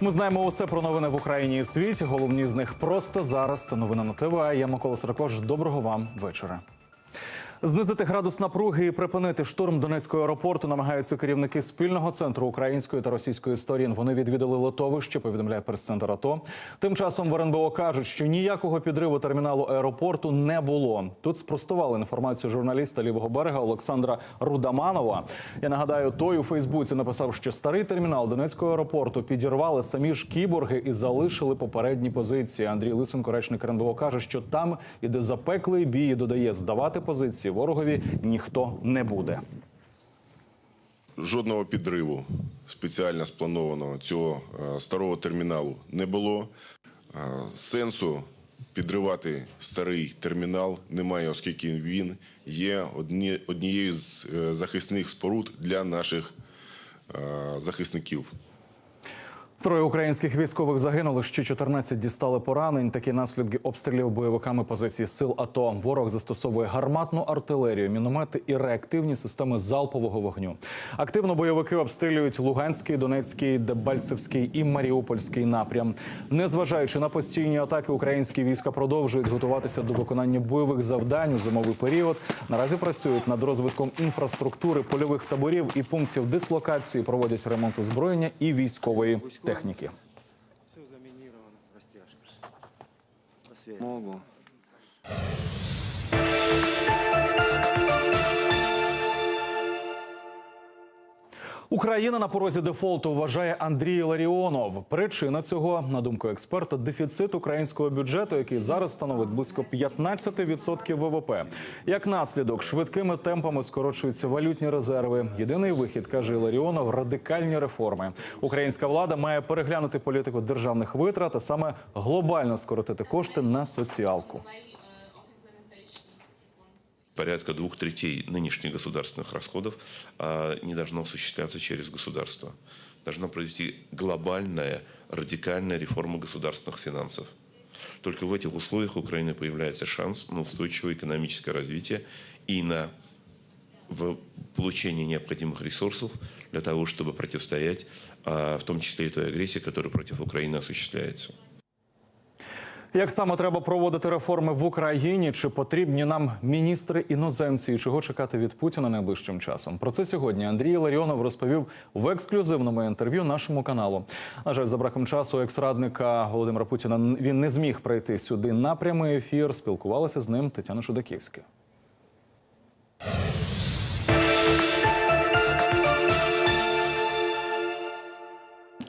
Ми знаємо усе про новини в Україні і світі. Головні з них просто зараз. Це новина на ТВ. Я Микола Сорокош. Доброго вам вечора. Знизити градус напруги і припинити штурм Донецького аеропорту намагаються керівники спільного центру української та російської сторін. Вони відвідали литовище, повідомляє прес-центр АТО. Тим часом в РНБО кажуть, що ніякого підриву терміналу аеропорту не було. Тут спростували інформацію журналіста лівого берега Олександра Рудаманова. Я нагадаю, той у Фейсбуці написав, що старий термінал Донецького аеропорту підірвали самі ж кіборги і залишили попередні позиції. Андрій Лисенко, речник РНБО, каже, що там іде запеклий бій і додає здавати позиції ворогові ніхто не буде. Жодного підриву спеціально спланованого цього е, старого терміналу не було. Е, Сенсу підривати старий термінал немає, оскільки він є однією з е, захисних споруд для наших захисників. Троє українських військових загинули, ще 14 дістали поранень. Такі наслідки обстрілів бойовиками позицій сил АТО. Ворог застосовує гарматну артилерію, міномети і реактивні системи залпового вогню. Активно бойовики обстрілюють Луганський, Донецький, Дебальцевський і Маріупольський напрям. Незважаючи на постійні атаки, українські війська продовжують готуватися до виконання бойових завдань у зимовий період. Наразі працюють над розвитком інфраструктури, польових таборів і пунктів дислокації. Проводять ремонт озброєння і військової техніки. Все заминировано, растяжка. Могу. Україна на порозі дефолту вважає Андрій Ларіонов. Причина цього, на думку експерта, дефіцит українського бюджету, який зараз становить близько 15% ВВП. Як наслідок, швидкими темпами скорочуються валютні резерви. Єдиний вихід каже Ларіонов радикальні реформи. Українська влада має переглянути політику державних витрат, а саме глобально скоротити кошти на соціалку. Порядка двух третей нынешних государственных расходов а, не должно осуществляться через государство. Должна провести глобальная, радикальная реформа государственных финансов. Только в этих условиях Украины появляется шанс на устойчивое экономическое развитие и на в получение необходимых ресурсов для того, чтобы противостоять, а, в том числе и той агрессии, которая против Украины осуществляется. Як саме треба проводити реформи в Україні? Чи потрібні нам міністри іноземці? І чого чекати від Путіна найближчим часом? Про це сьогодні Андрій Ларіонов розповів в ексклюзивному інтерв'ю нашому каналу. На жаль, за браком часу екс-радника Володимира Путіна він не зміг прийти сюди на прямий ефір. Спілкувалася з ним Тетяна Шудаківська.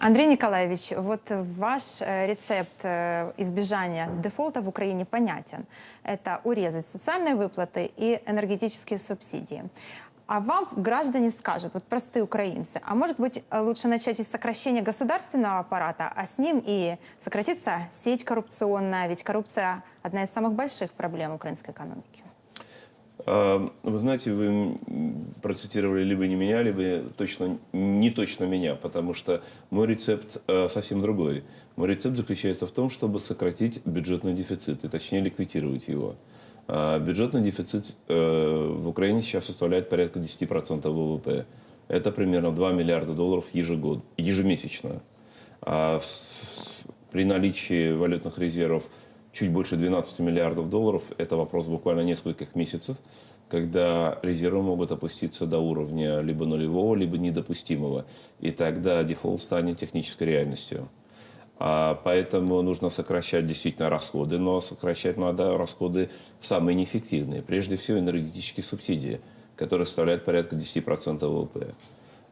Андрей Николаевич, вот ваш э, рецепт э, избежания дефолта в Украине понятен. Это урезать социальные выплаты и энергетические субсидии. А вам граждане скажут, вот простые украинцы, а может быть э, лучше начать из сокращения государственного аппарата, а с ним и сократится сеть коррупционная, ведь коррупция одна из самых больших проблем украинской экономики. А, Вы знаете, вы процитировали либо не меня, либо точно, не точно меня, потому что мой рецепт э, совсем другой. Мой рецепт заключается в том, чтобы сократить бюджетный дефицит, и точнее ликвидировать его. А Бюджетный дефицит э, в Украине сейчас составляет порядка 10% ВВП. Это примерно 2 миллиарда долларов ежегод, ежемесячно. А при наличии валютных резервов чуть больше 12 миллиардов долларов, это вопрос буквально нескольких месяцев, когда резервы могут опуститься до уровня либо нулевого, либо недопустимого. И тогда дефолт станет технической реальностью. А поэтому нужно сокращать действительно расходы, но сокращать надо расходы самые неэффективные. Прежде всего энергетические субсидии, которые составляют порядка 10% ВВП.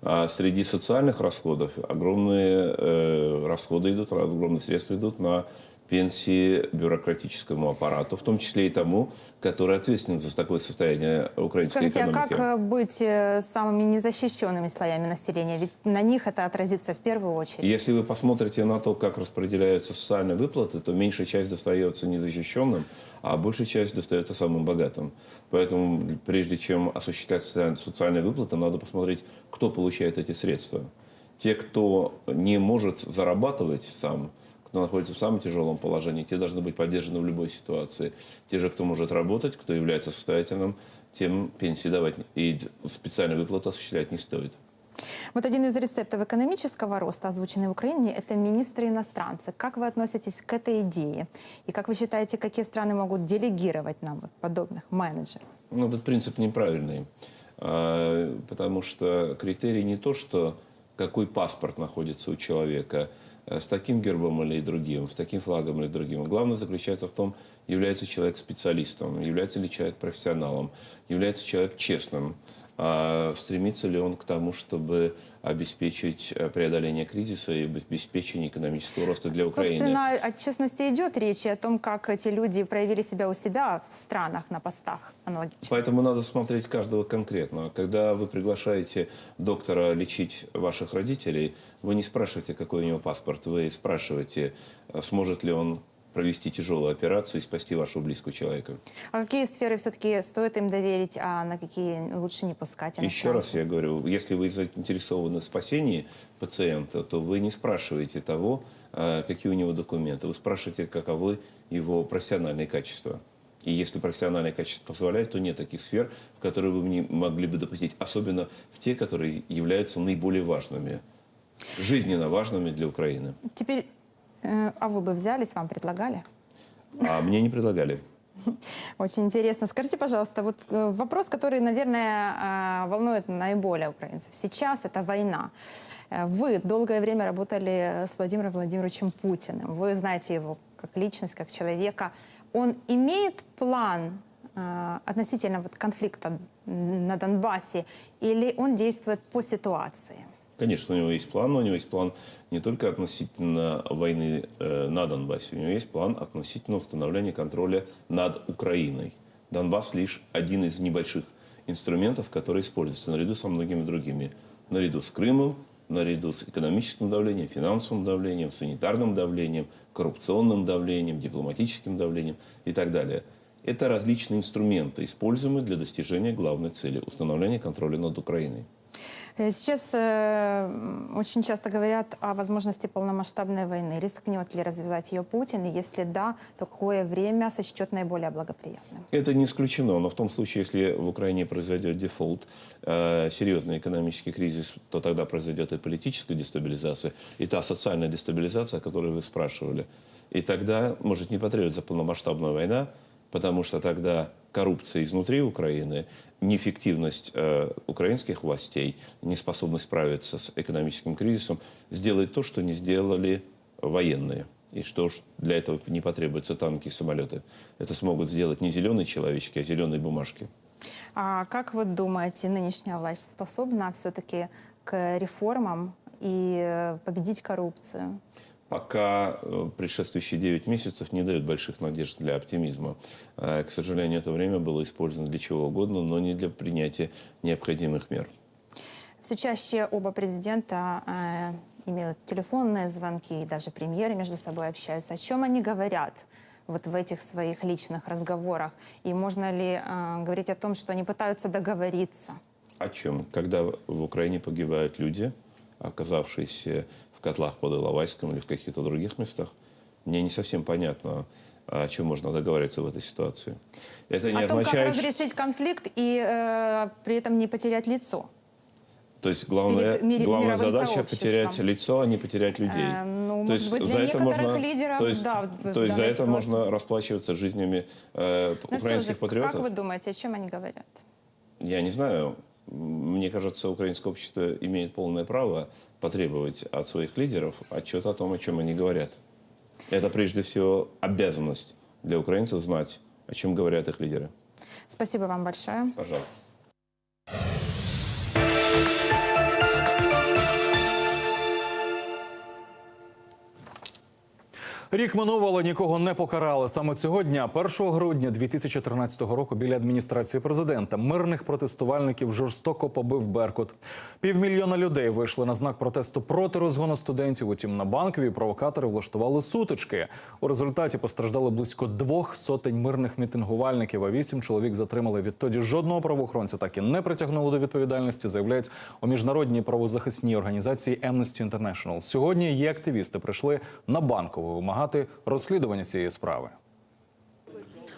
А среди социальных расходов огромные э, расходы идут, огромные средства идут на пенсии бюрократическому аппарату, в том числе и тому, который ответственен за такое состояние украинской Скажите, а экономики. как э, быть э, самыми незащищенными слоями населения? Ведь на них это отразится в первую очередь. Если вы посмотрите на то, как распределяются социальные выплаты, то меньшая часть достается незащищенным, а большая часть достается самым богатым. Поэтому прежде чем осуществлять социаль- социальные выплаты, надо посмотреть, кто получает эти средства. Те, кто не может зарабатывать сам, кто находится в самом тяжелом положении, те должны быть поддержаны в любой ситуации. Те же, кто может работать, кто является состоятельным, тем пенсии давать и специальные выплаты осуществлять не стоит. Вот один из рецептов экономического роста, озвученный в Украине, это министры-иностранцы. Как вы относитесь к этой идее? И как вы считаете, какие страны могут делегировать нам вот подобных менеджеров? Ну, этот принцип неправильный. А, Потому что критерий не то, что какой паспорт находится у человека, с таким гербом или другим, с таким флагом или другим. Главное заключается в том, является человек специалистом, является ли человек профессионалом, является человек честным, стремится ли он к тому, чтобы обеспечить э, преодоление кризиса и обеспечение экономического роста для Украины. Собственно, о честности идет речь и о том, как эти люди проявили себя у себя в странах на постах аналогично. Поэтому надо смотреть каждого конкретно. Когда вы приглашаете доктора лечить ваших родителей, вы не спрашиваете, какой у него паспорт, вы спрашиваете, э, сможет ли он провести тяжелую операцию и спасти вашего близкого человека. А какие сферы все-таки стоит им доверить, а на какие лучше не пускать? Еще раз я говорю, если вы заинтересованы в спасении пациента, то вы не спрашиваете того, э, какие у него документы. Вы спрашиваете, каковы его профессиональные качества. И если профессиональные качества позволяют, то нет таких сфер, в которые вы не могли бы допустить, особенно в те, которые являются наиболее важными, жизненно важными для Украины. Теперь, а вы бы взялись, вам предлагали? А мне не предлагали. Очень интересно. Скажите, пожалуйста, вот э, вопрос, который, наверное, э, волнует наиболее украинцев. Сейчас это война. Э, Вы долгое время работали с Владимиром Владимировичем Путиным. Вы знаете его как личность, как человека. Он имеет план э, относительно вот конфликта на Донбассе или он действует по ситуации? Конечно, у него есть план, но у него есть план не только относительно войны э, на Донбассе, у него есть план относительно установления контроля над Украиной. Донбасс лишь один из небольших инструментов, который используется наряду со многими другими. Наряду с Крымом, наряду с экономическим давлением, финансовым давлением, санитарным давлением, коррупционным давлением, дипломатическим давлением и так далее. Это различные инструменты, используемые для достижения главной цели – установления контроля над Украиной. Э, Сейчас э, м, очень часто говорят о возможности полномасштабной войны. Рискнет ли развязать ее Путин? И если да, то какое время сочтет наиболее благоприятным? Это не исключено, но в том случае, если в Украине произойдет дефолт, э, серьезный экономический кризис, то тогда произойдет и политическая дестабилизация, и та социальная дестабилизация, о которой вы спрашивали. И тогда может не потребоваться полномасштабная война, потому что тогда коррупция изнутри Украины, неэффективность э, украинских властей, неспособность справиться с экономическим кризисом сделает то, что не сделали военные. И что ж для этого не потребуются танки и самолеты. Это смогут сделать не зеленые человечки, а зеленые бумажки. А как вы думаете, нынешняя власть способна все-таки к реформам и э, победить коррупцию? Пока э, предшествующие 9 месяцев не дают больших надежд для оптимизма. Э, К сожалению, это время было использовано для чего угодно, но не для принятия необходимых мер. Все чаще оба президента э, имеют телефонные звонки, и даже премьеры между собой общаются. О чем они говорят вот в этих своих личных разговорах? И можно ли э, говорить о том, что они пытаются договориться? О чем? Когда в Украине погибают люди, оказавшиеся котлах под Иловайском или в каких-то других местах, мне не совсем понятно, о чем можно договариваться в этой ситуации. Это не о том, как означает, что- разрешить конфликт и э, при этом не потерять лицо. То есть главная, перед главная задача сообществом. потерять лицо, а не потерять людей. Э, ну, то может есть быть, для за это некоторых можно, лидеров, то есть, да, в- то есть за это ситуации. можно расплачиваться жизнями э, Ну украинских же, патриотов. как вы думаете, о чем они говорят? Я не знаю. Мне кажется, украинское общество имеет полное право потребовать от своих лидеров отчета о том, о чем они говорят. Это прежде всего обязанность для украинцев знать, о чем говорят их лидеры. Спасибо вам большое. Пожалуйста. Рік минув, але нікого не покарали. Саме цього дня, 1 грудня 2013 року, біля адміністрації президента, мирних протестувальників жорстоко побив Беркут. Півмільйона людей вийшли на знак протесту проти розгону студентів. Утім, на банковій провокатори влаштували сутички. У результаті постраждали близько двох сотень мирних мітингувальників. А вісім чоловік затримали. Відтоді жодного правоохоронця так і не притягнули до відповідальності. Заявляють у міжнародній правозахисній організації Amnesty International. Сьогодні її активісти прийшли на банкову вимагати розслідування цієї справи.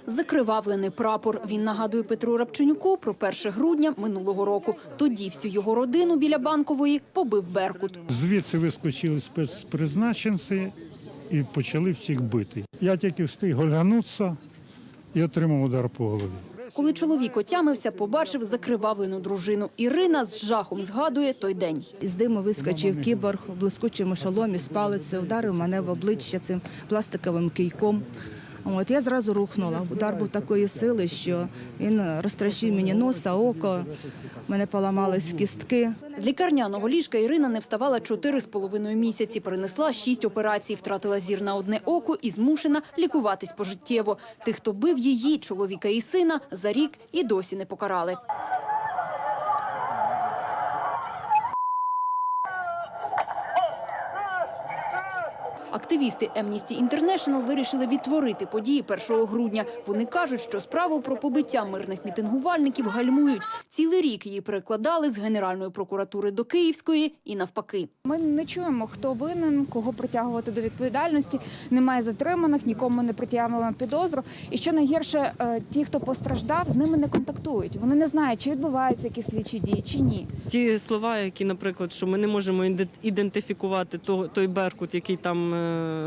закривавлений прапор. Він нагадує Петру Рапченюку про 1 грудня минулого року. Тоді всю його родину біля банкової побив Беркут. Звідси вискочили спецпризначенці і почали всіх бити. Я тільки встиг гольганутися і отримав удар по голові. Коли чоловік отямився, побачив закривавлену дружину. Ірина з жахом згадує той день. Із диму вискочив кіборг в блискучому шоломі з палицею, ударив мене в обличчя цим пластиковим кийком. От я зразу рухнула. Удар був такої сили, що він розтрощив мені носа, око, мене поламались кістки. З лікарняного ліжка Ірина не вставала чотири з половиною місяці. Перенесла шість операцій, втратила зір на одне око і змушена лікуватись пожиттєво. Тих, хто бив її, чоловіка і сина, за рік і досі не покарали. Активісти Amnesty International вирішили відтворити події 1 грудня. Вони кажуть, що справу про побиття мирних мітингувальників гальмують. Цілий рік її перекладали з Генеральної прокуратури до Київської і навпаки. Ми не чуємо, хто винен, кого притягувати до відповідальності. Немає затриманих, нікому не притягнули підозру. І що найгірше, е, ті, хто постраждав, з ними не контактують. Вони не знають, чи відбуваються якісь слідчі дії, чи ні. Ті слова, які, наприклад, що ми не можемо іде- ідентифікувати того- той беркут, який там е,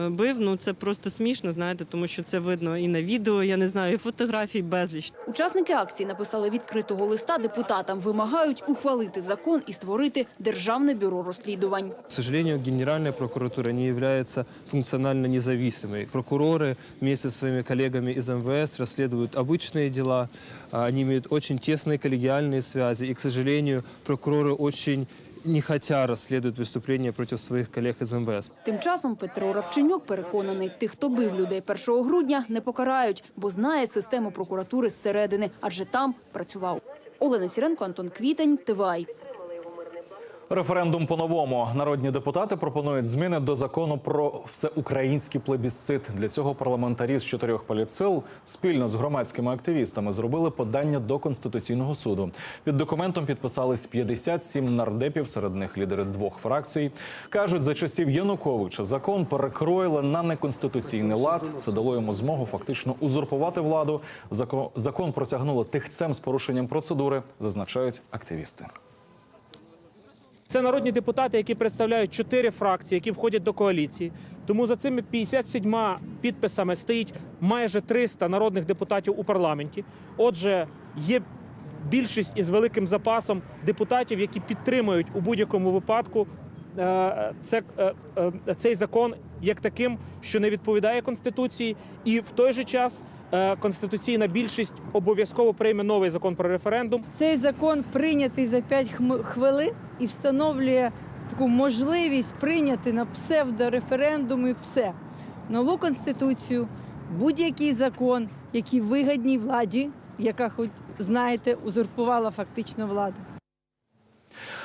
бив, ну це просто смішно, знаєте, тому що це видно і на відео, я не знаю, і фотографій безліч. Учасники акції написали відкритого листа депутатам. Вимагають ухвалити закон і створити державне бюро розслідувань. К сожалению, Генеральная прокуратура не является функционально независимой. Прокуроры вместе со своими коллегами из МВС расследуют обычные дела. А, Они имеют очень тесные коллегиальные связи. И, к сожалению, прокуроры очень нехотя розслідують виступлення проти своїх колег із МВС. Тим часом Петро Рабченюк переконаний, тих, хто бив людей 1 грудня, не покарають, бо знає систему прокуратури зсередини, адже там працював. Олена Сіренко, Антон Квітень, ТВАЙ. Референдум по-новому. Народні депутати пропонують зміни до закону про всеукраїнський плебісцит. Для цього парламентарі з чотирьох політсил спільно з громадськими активістами зробили подання до конституційного суду. Під документом підписались 57 нардепів, серед них лідери двох фракцій. кажуть, за часів Януковича закон перекроїли на неконституційний лад. Це дало йому змогу фактично узурпувати владу. Закон, закон протягнуло тихцем з порушенням процедури, зазначають активісти. Це народні депутати, які представляють чотири фракції, які входять до коаліції. Тому за цими 57 підписами стоїть майже 300 народних депутатів у парламенті. Отже, є більшість із великим запасом депутатів, які підтримують у будь-якому випадку е, це, е, е, цей закон як таким, що не відповідає конституції, і в той же час конституційна більшість обов'язково прийме новий закон про референдум. Цей закон прийнятий за 5 хвилин і встановлює таку можливість прийняти на псевдореферендум і все. Нову конституцію, будь-який закон, який вигідній владі, яка, хоч знаєте, узурпувала фактично владу.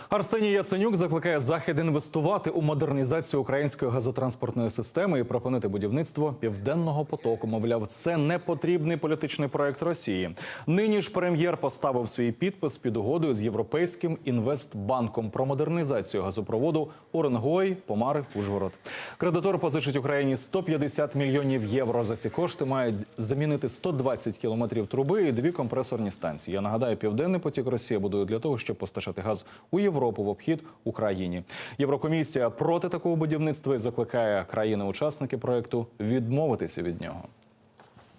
Арсеній Яценюк закликає захід інвестувати у модернізацію української газотранспортної системи і припинити будівництво південного потоку. Мовляв, це не потрібний політичний проект Росії. Нині ж прем'єр поставив свій підпис під угодою з європейським інвестбанком про модернізацію газопроводу Уренгой, Помари, Ужгород. Кредитор позичить Україні 150 мільйонів євро. За ці кошти мають замінити 120 кілометрів труби і дві компресорні станції. Я нагадаю, південний потік Росія будує для того, щоб постачати газ у Європу в обхід Україні. Єврокомісія проти такого будівництва і закликає країни-учасники проекту відмовитися від нього.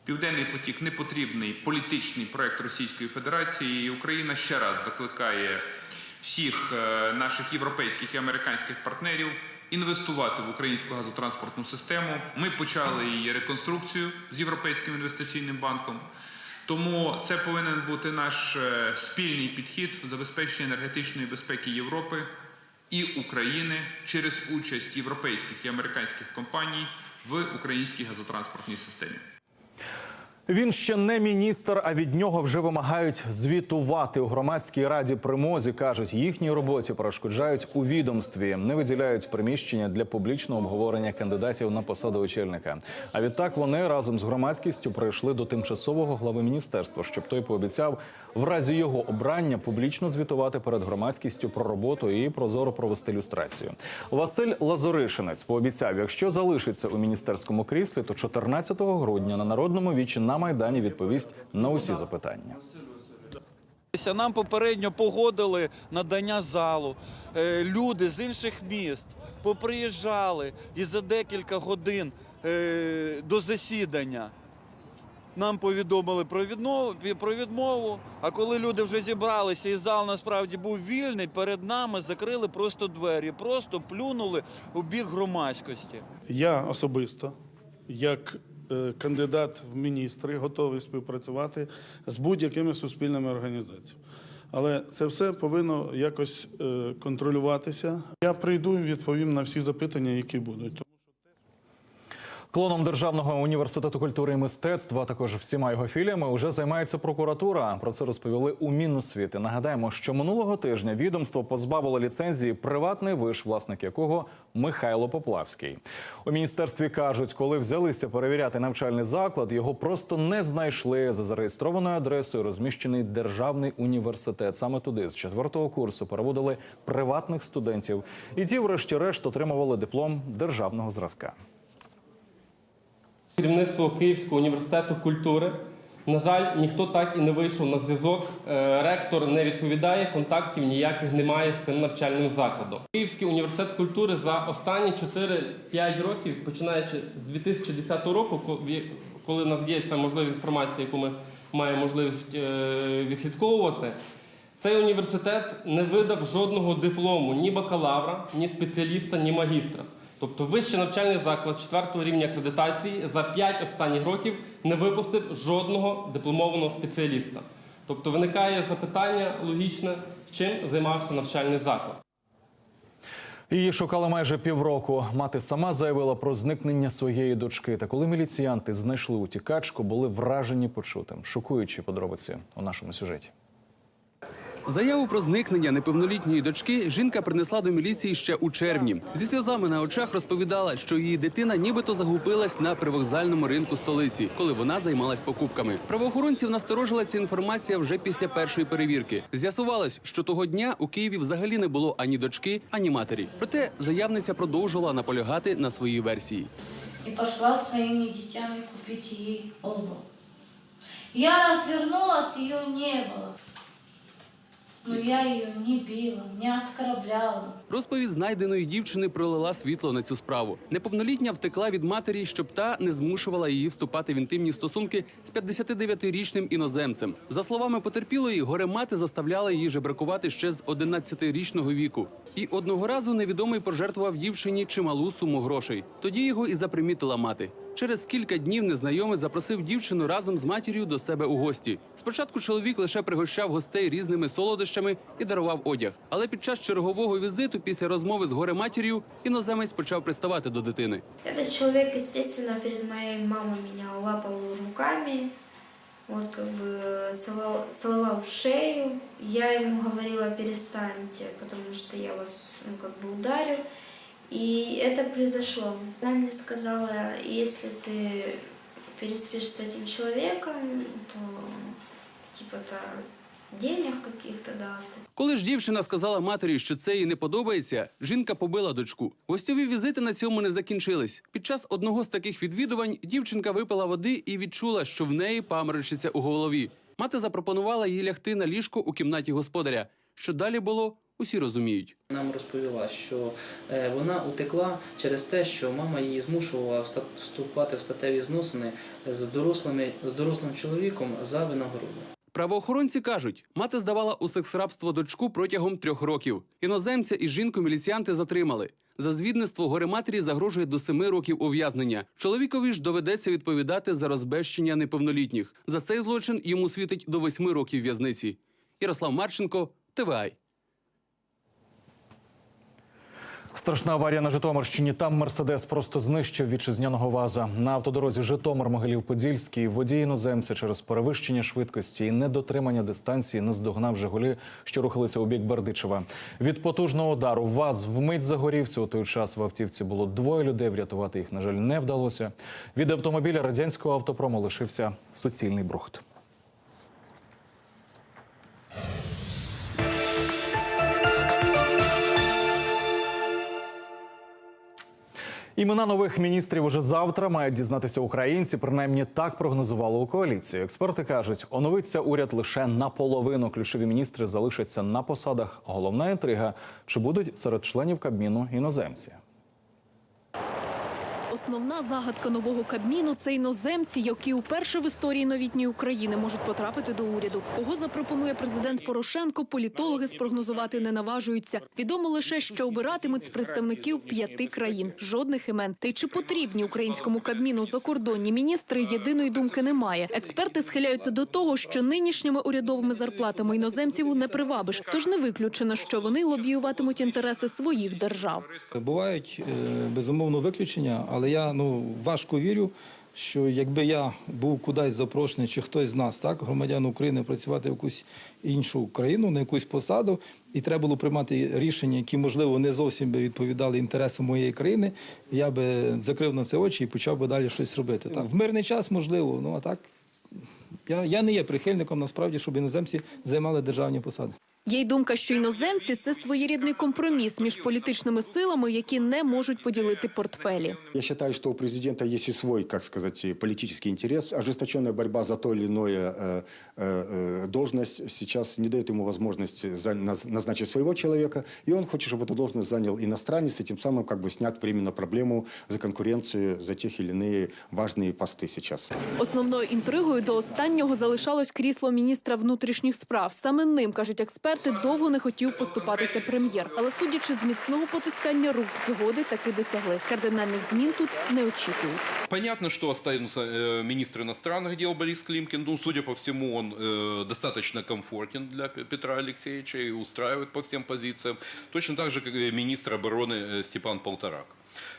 Південний потік не потрібний політичний проект Російської Федерації. І Україна ще раз закликає всіх е, наших європейських і американських партнерів інвестувати в українську газотранспортну систему. Ми почали її реконструкцію з Європейським інвестиційним банком. Тому це повинен бути наш е, спільний підхід в забезпеченні енергетичної безпеки Європи і України через участь європейських і американських компаній в українській газотранспортній системі. Він ще не міністр, а від нього вже вимагають звітувати у громадській раді Примозі кажуть, їхній роботі перешкоджають у відомстві, не виділяють приміщення для публічного обговорення кандидатів на посаду очільника. А відтак вони разом з громадськістю прийшли до тимчасового глави міністерства, щоб той пообіцяв в разі його обрання публічно звітувати перед громадськістю про роботу і прозоро провести люстрацію. Василь Лазоришинець пообіцяв, якщо залишиться у міністерському кріслі, то 14 грудня на народному вічі на майдані відповість на усі запитання. Нам попередньо погодили надання залу. Е, Люди з інших міст поприїжджали і за декілька годин е, до засідання нам повідомили про відмову, про відмову. А коли люди вже зібралися і зал насправді був вільний, перед нами закрили просто двері, просто плюнули у бік громадськості. Я особисто, як е, кандидат в міністри, готовий співпрацювати з будь-якими суспільними організаціями. Але це все повинно якось е, контролюватися. Я прийду і відповім на всі запитання, які будуть. Клоном Державного університету культури і мистецтва, а також всіма його філіями, уже займається прокуратура. Про це розповіли у Міносвіти. Нагадаємо, що минулого тижня відомство позбавило ліцензії приватний виш, власник якого Михайло Поплавський. У міністерстві кажуть, коли взялися перевіряти навчальний заклад, його просто не знайшли за зареєстрованою адресою. Розміщений державний університет. Саме туди з четвертого курсу переводили приватних студентів, і ті, врешті-решт, отримували диплом державного зразка. Керівництво Київського університету культури. На жаль, ніхто так і не вийшов на зв'язок. Е, Ректор не відповідає, контактів ніяких немає з цим навчальним закладом. Київський університет культури за останні 4-5 років, починаючи з 2010 року, коли в нас є ця можлива інформація, яку ми маємо можливість е, відслідковувати, цей університет не видав жодного диплому ні бакалавра, ні спеціаліста, ні магістра. Тобто вищий навчальний заклад четвертого рівня акредитації за 5 останніх років не випустив жодного дипломованого спеціаліста. Тобто виникає запитання логічне, чим займався навчальний заклад. Її шукали майже півроку. Мати сама заявила про зникнення своєї дочки. Та коли міліціянти знайшли утікачку, були вражені почутим. Шокуючі подробиці у нашому сюжеті. Заяву про зникнення неповнолітньої дочки жінка принесла до міліції ще у червні. Зі сльозами на очах розповідала, що її дитина нібито загубилась на привокзальному ринку столиці, коли вона займалась покупками. Правоохоронців насторожила ця інформація вже після першої перевірки. З'ясувалось, що того дня у Києві взагалі не було ані дочки, ані матері. Проте заявниця продовжувала наполягати на своїй версії. и пошла с своими детьми купить ей обувь. Я развернулась, ее не было. Но я ее не била, не оскорбляла. Розповідь знайденої дівчини пролила світло на цю справу. Неповнолітня втекла від матері, щоб та не змушувала її вступати в інтимні стосунки з 59-річним іноземцем. За словами потерпілої, горе мати заставляла її жебракувати ще з 11-річного віку. І одного разу невідомий пожертвував дівчині чималу суму грошей. Тоді його і запримітила мати. Через кілька днів незнайомець запросив дівчину разом з матір'ю до себе у гості. Спочатку чоловік лише пригощав гостей різними солодощами і дарував одяг. Але під час чергового візиту, після розмови з горе матір'ю, іноземець почав приставати до дитини. Этот человек, естественно, перед моей мамой меня лапал руками, вот как бы целовал, целовал в шею. Я ему говорила, перестаньте, потому что я вас, ну, как бы ударю. И это произошло. Она мне сказала, если ты переспишь с этим человеком, то типа-то денег каких-то даст. Коли ж дівчина сказала матері, що це їй не подобається, жінка побила дочку. Гостьові візити на цьому не закінчились. Під час одного з таких відвідувань дівчинка випила води і відчула, що в неї паморочиться у голові. Мати запропонувала їй лягти на ліжко у кімнаті господаря. Що далі було, усі розуміють. Нам розповіла, що е, вона утекла через те, що мама її змушувала вступати в статеві зносини з дорослими з дорослим чоловіком за винагороду. Правоохоронці кажуть, мати здавала у секс-рабство дочку протягом трьох років. Іноземця і жінку міліціянти затримали. За звідництво горематері загрожує до семи років ув'язнення. Чоловікові ж доведеться відповідати за розбещення неповнолітніх. За цей злочин йому світить до восьми років в'язниці. Ярослав Марченко, ТВАЙ. Страшна аварія на Житомирщині. Там Мерседес просто знищив вітчизняного ваза. На автодорозі Житомир Могилів Подільський водій іноземця через перевищення швидкості і недотримання дистанції наздогнав Жигулі, що рухалися у бік Бердичева. Від потужного удару ваз вмить загорівся. У той час в автівці було двоє людей. Врятувати їх, на жаль, не вдалося. Від автомобіля радянського автопрому лишився суцільний брухт. Імена нових міністрів уже завтра мають дізнатися українці. Принаймні так прогнозували у коаліції. Експерти кажуть, оновиться уряд лише наполовину. Ключові міністри залишаться на посадах. Головна інтрига чи будуть серед членів кабміну іноземці. Основна загадка нового кабміну це іноземці, які уперше в історії новітньої України можуть потрапити до уряду. Кого запропонує президент Порошенко, політологи спрогнозувати не наважуються. Відомо лише, що обиратимуть з представників п'яти країн. Жодних імен. Та й чи потрібні українському кабміну закордонні міністри? Єдиної думки немає. Експерти схиляються до того, що нинішніми урядовими зарплатами іноземців не привабиш. Тож не виключено, що вони лобіюватимуть інтереси своїх держав. Бувають е, безумовно виключення, але я ну важко вірю, що якби я був кудись запрошений, чи хтось з нас, так, громадян України, працювати в якусь іншу країну, на якусь посаду, і треба було приймати рішення, які можливо не зовсім би відповідали інтересам моєї країни, я би закрив на це очі і почав би далі щось робити. Так. В мирний час можливо, ну а так. Я, я не є прихильником насправді, щоб іноземці займали державні посади. Є й думка, що іноземці це своєрідний компроміс між політичними силами, які не можуть поділити портфелі. Я считаю, что у президента есть и свой, как сказать, и политический интерес. Ожесточенная борьба за то или иное э, э, должность сейчас не дает ему возможность за- наз- назначить своего человека. И он хочет, чтобы эту должность занял иностранец, и тем самым как бы снять временно проблему за конкуренцию за тех или иные важные посты сейчас. Основною інтригою до останнього залишалось крісло міністра внутрішніх справ. Саме ним кажуть експерти, довго не хотів поступатися прем'єр. Але судячи з міцного потискання рук, згоди таки досягли. Кардинальних змін тут не очікують. Понятно, что останется э, министр иностранных дел Борис Климкин. Ну, судя по всему, он э, достаточно комфортен для П- Петра Алексеевича и устраивает по всем позициям. Точно так же, как и министр обороны э, Степан Полторак.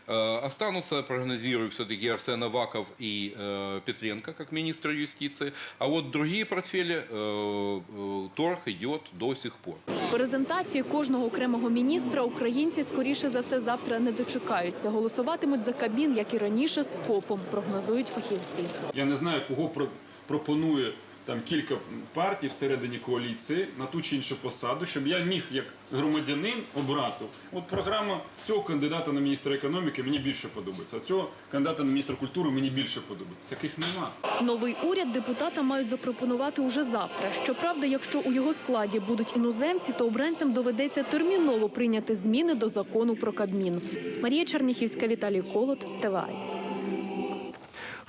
Э, останутся, прогнозирую, все-таки Арсен Аваков и э, Петренко, как министр юстиции. А вот другие портфели э, э, торг идет до сих пор. Презентації кожного окремого міністра українці скоріше за все завтра не дочекаються. Голосуватимуть за кабін, як і раніше, з копом, прогнозують фахівці. Я не знаю, кого про- пропонує там кілька партій всередині коаліції на ту чи іншу посаду, щоб я міг як громадянин обрати. От програма цього кандидата на міністра економіки мені більше подобається, а цього кандидата на міністра культури мені більше подобається. Таких нема. Новий уряд депутата мають запропонувати уже завтра. Щоправда, якщо у його складі будуть іноземці, то обранцям доведеться терміново прийняти зміни до закону про Кабмін. Марія Черніхівська, Віталій Колот, ТВАЙ.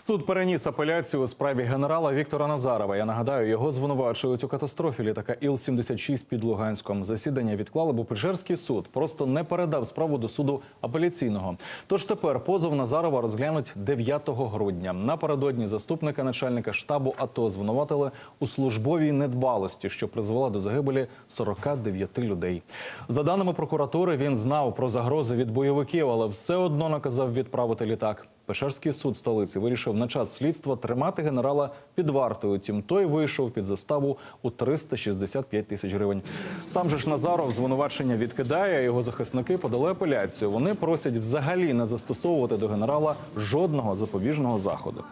Суд переніс апеляцію у справі генерала Віктора Назарова. Я нагадаю, його звинувачують у катастрофі літака Іл-76 під Луганськом. Засідання відклали, бо Печерський суд просто не передав справу до суду апеляційного. Тож тепер позов Назарова розглянуть 9 грудня. Напередодні заступника начальника штабу АТО звинуватили у службовій недбалості, що призвела до загибелі 49 людей. За даними прокуратури, він знав про загрози від бойовиків, але все одно наказав відправити літак. Печерський суд столиці вирішив на час слідства тримати генерала під вартою. Тім той вийшов під заставу у 365 тисяч гривень. Сам же ж Назаров звинувачення відкидає. а Його захисники подали апеляцію. Вони просять взагалі не застосовувати до генерала жодного запобіжного заходу.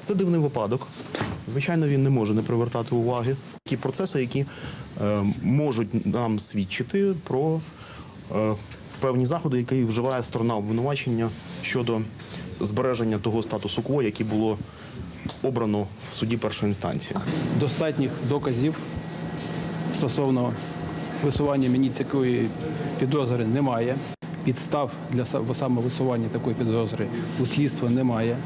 Це дивний випадок. Звичайно, він не може не привертати уваги. Ті процеси, які е, можуть нам свідчити про е, певні заходи, які вживає сторона обвинувачення щодо збереження того статусу кво, який було обрано в суді першої інстанції. достатніх доказів стосовно висування мені такої підозри немає. Підстав для самовисування висування такої підозри у слідства немає.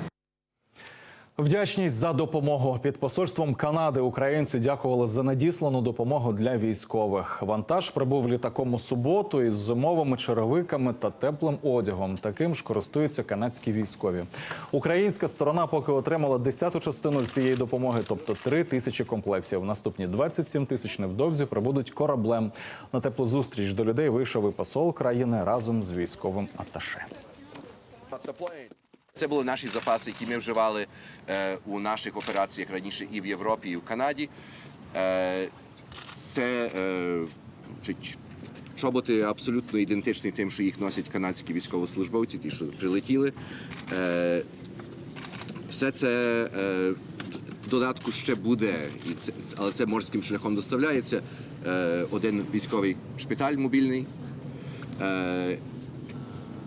Вдячність за допомогу під посольством Канади. Українці дякували за надіслану допомогу для військових. Вантаж прибув літаком у суботу із зимовими черевиками та теплим одягом. Таким ж користуються канадські військові. Українська сторона поки отримала десяту частину цієї допомоги, тобто три тисячі комплектів. Наступні 27 тисяч невдовзі прибудуть кораблем. На теплу зустріч до людей вийшов і посол країни разом з військовим аташе. Це були наші запаси, які ми вживали е, у наших операціях раніше і в Європі, і в Канаді. Е, це е, чоботи абсолютно ідентичні тим, що їх носять канадські військовослужбовці, ті, що прилетіли. Все це додатку ще буде, але це морським шляхом доставляється. Один військовий шпиталь мобільний.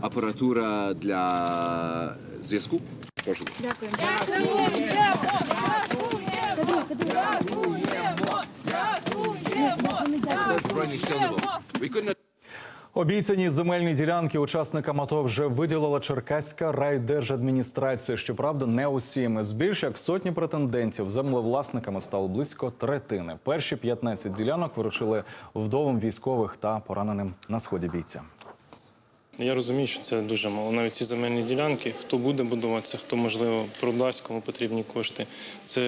Апаратура для зв'язку. Прошу. Дякую. Обіцяні земельні ділянки учасникам АТО вже виділила Черкаська райдержадміністрація. Щоправда, не усім. З більш як сотні претендентів землевласниками стало близько третини. Перші 15 ділянок вирушили вдовам військових та пораненим на сході бійцям. Я розумію, що це дуже мало. Навіть ці земельні ділянки, хто буде будуватися, хто можливо продасть, кому потрібні кошти. Це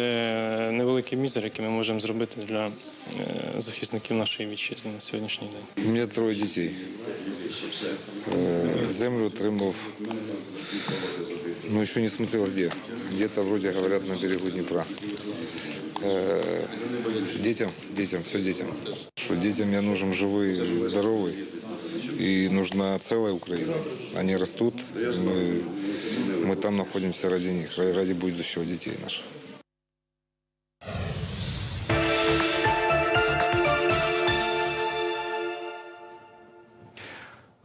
невеликий мізер, який ми можемо зробити для е, захисників нашої вітчизни на сьогоднішній день. У мене троє дітей. Е, Землю отримав, ну ще не смотрел где. Где-то вроде говорят на берегу Днепра. Е, Детям, детям, все детям. Что детям я нужен живой и здоровый. И нужна целая Украина. Они растут, мы, мы там находимся ради них, ради будущего детей наших.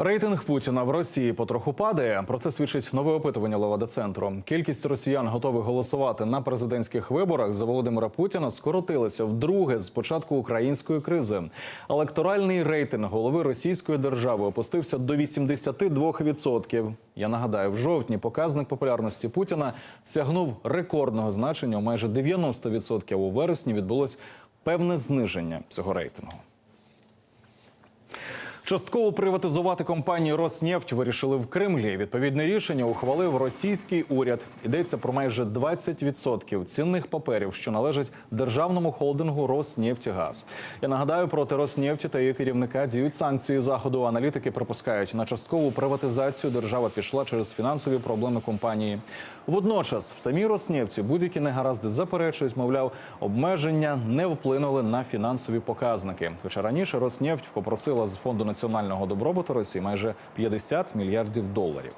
Рейтинг Путіна в Росії потроху падає. Про це свідчить нове опитування Левада-центру. Кількість росіян готових голосувати на президентських виборах за Володимира Путіна скоротилася вдруге з початку української кризи. Електоральний рейтинг голови Російської держави опустився до 82%. Я нагадаю, в жовтні показник популярності Путіна сягнув рекордного значення майже 90%. У вересні відбулось певне зниження цього рейтингу. Частково приватизувати компанію «Роснефть» вирішили в Кремлі. Відповідне рішення ухвалив російський уряд. Йдеться про майже 20% цінних паперів, що належать державному холдингу «Роснефтегаз». Я нагадаю, проти «Роснефті» та її керівника діють санкції заходу. Аналітики припускають, на часткову приватизацію держава пішла через фінансові проблеми компанії. Водночас в самій «Роснефті» будь-які негаразди заперечують, мовляв, обмеження не вплинули на фінансові показники. Хоча раніше «Роснефть» попросила з фонду національного добробуту Росії майже 50 мільярдів доларів.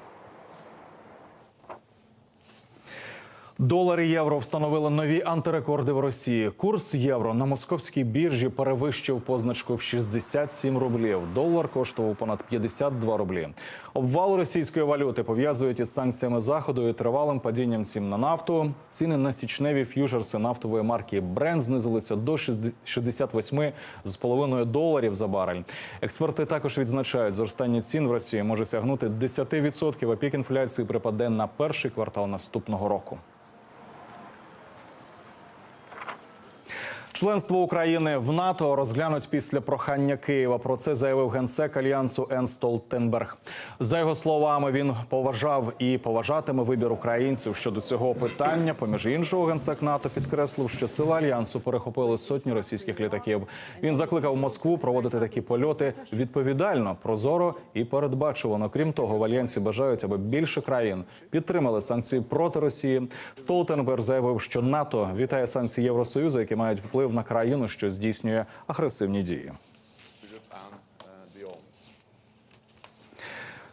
Долар і євро встановили нові антирекорди в Росії. Курс євро на московській біржі перевищив позначку в 67 рублів. Долар коштував понад 52 рублі. Обвал російської валюти пов'язують із санкціями заходу і тривалим падінням цін на нафту. Ціни на січневі ф'южерси нафтової марки Brent знизилися до 68,5 доларів за барель. Експерти також відзначають, зростання цін в Росії може сягнути 10%, а пік інфляції припаде на перший квартал наступного року. Членство України в НАТО розглянуть після прохання Києва. Про це заявив генсек альянсу Ен Столтенберг. За його словами, він поважав і поважатиме вибір українців щодо цього питання. Поміж іншого, генсек НАТО підкреслив, що сили альянсу перехопили сотні російських літаків. Він закликав Москву проводити такі польоти відповідально, прозоро і передбачувано. Крім того, в альянсі бажають, аби більше країн підтримали санкції проти Росії. Столтенберг заявив, що НАТО вітає санкції Євросоюзу, які мають вплив на країну, що здійснює агресивні дії.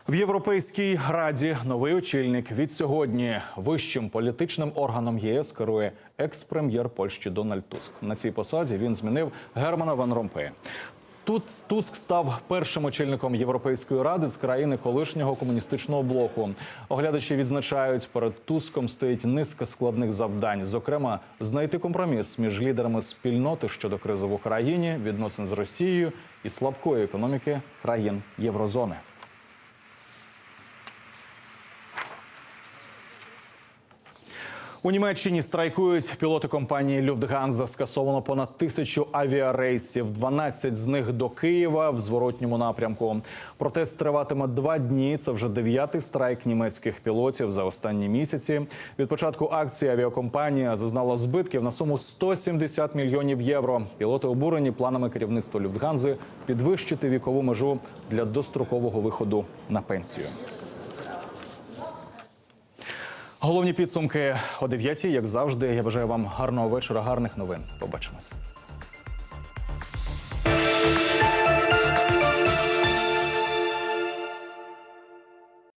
В Європейській раді новий очільник від сьогодні вищим політичним органом ЄС керує екс-прем'єр Польщі Дональд Туск. На цій посаді він змінив Германа Ван Ромпея. Тут Туск став першим очільником Європейської ради з країни колишнього комуністичного блоку. Оглядачі відзначають, перед Туском стоїть низка складних завдань. Зокрема, знайти компроміс між лідерами спільноти щодо кризи в Україні, відносин з Росією і слабкої економіки країн Єврозони. У Німеччині страйкують пілоти компанії Люфтганза. Скасовано понад тисячу авіарейсів, 12 з них до Києва в зворотньому напрямку. Протест триватиме два дні. Це вже дев'ятий страйк німецьких пілотів за останні місяці. Від початку акції авіакомпанія зазнала збитків на суму 170 мільйонів євро. Пілоти обурені планами керівництва Люфтганзи підвищити вікову межу для дострокового виходу на пенсію. Головні підсумки о 9 як завжди. Я бажаю вам гарного вечора, гарних новин. Побачимось.